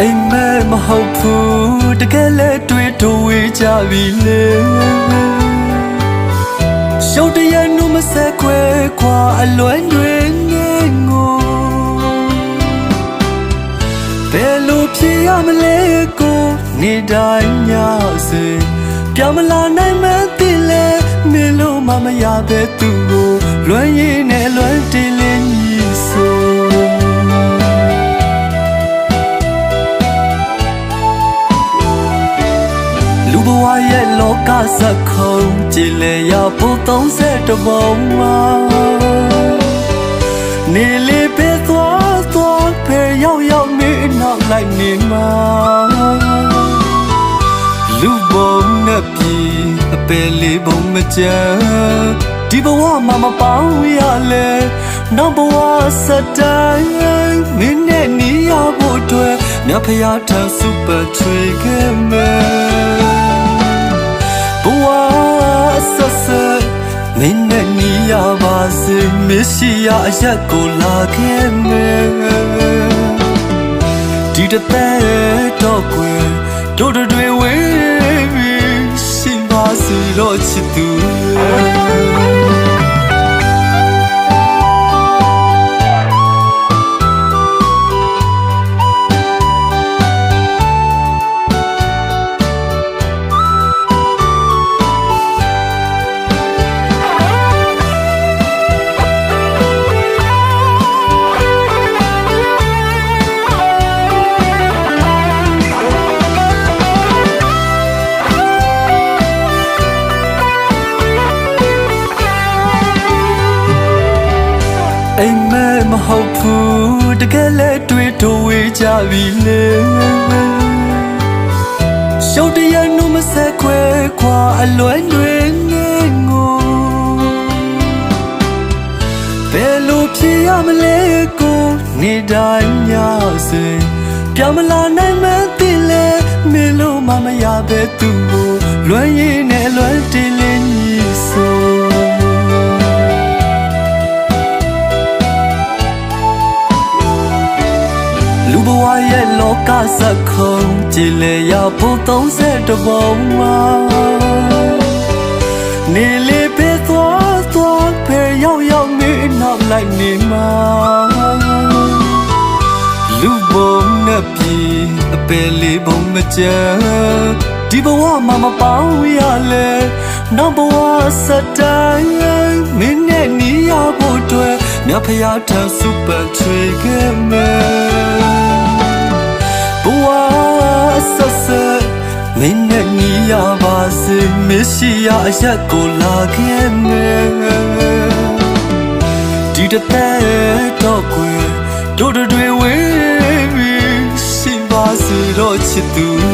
အိမ်မဲမဟုတ်ဘူးတကယ်လဲတွေ့တော့ဝေးကြပြီလေရှုပ်တရနုမဆက်ခွဲခွာအလွမ်းတွေနေငိုဘယ်လိုဖြစ်ရမလဲကိုနေတိုင်းညစေပြောင်းမလာနိုင်မှန်းသိလဲမင်းလို့မမရပဲသူကိုလွမ်းရည်နဲ့လွမ်းတ လောကစက်ခုံကြည်လေရဖို့30တဘုံမှာနေလေပဲသွားသွားပဲရောက်ရောက်နေနောက်လိုက်နေမှာလူဘုံနဲ့ပြီအပယ်လေးဘုံမကြမ်းဒီဘဝမှာမပေါင်းရလဲနောက်ဘဝစတိုင်းမင်းနဲ့နီးရဖို့အတွက်မြတ်ဖျားထံစူပါထွေခဲ့မယ် ဘဝဆက်ဆက်မင်းနဲ့ညီရပါစေမရှိရအရက်ကိုလာခဲ့မယ်ဒီတသက်တော့ကွယ်တို့တို့တွေဝေးပြီးရှိပါစေတော့ချစ်သူ အိမ်မဲမဟုတ်ဘူးတကယ်လဲတွေ့တော့ဝေးကြပြီလေရှုပ်တရနုမဆက်ခွဲခွာအလွမ်းတွေနေငိုဘယ်လိုဖြစ်ရမလဲကိုနေတိုင်းညစေပြောင်းမလာနိုင်မှန်းသိလဲမင်းလို့မမရပဲသူကိုလွမ်းရည်နဲ့လွမ်းတင် ကစက်ခုံကြည်လေရဖို့30တဘုံမှာနေလေပဲသွားသွားပဲရောက်ရောက်နေနောက်လိုက်နေမှာလူဘုံနဲ့ပြီအပယ်လေးဘုံမကြမ်းဒီဘဝမှာမပေါင်းရလဲနောက်ဘဝစတိုင်းမင်းနဲ့နီးရဖို့အတွက်မြတ်ဖျားထံစူပါထွေခဲ့မယ် မရှိရအရက်ကိုလာခဲ့မယ်ဒီတသက်တော့ကွယ်တို့တို့တွေဝေးပြီးရှိပါစေတော့ချစ်သူရဲ့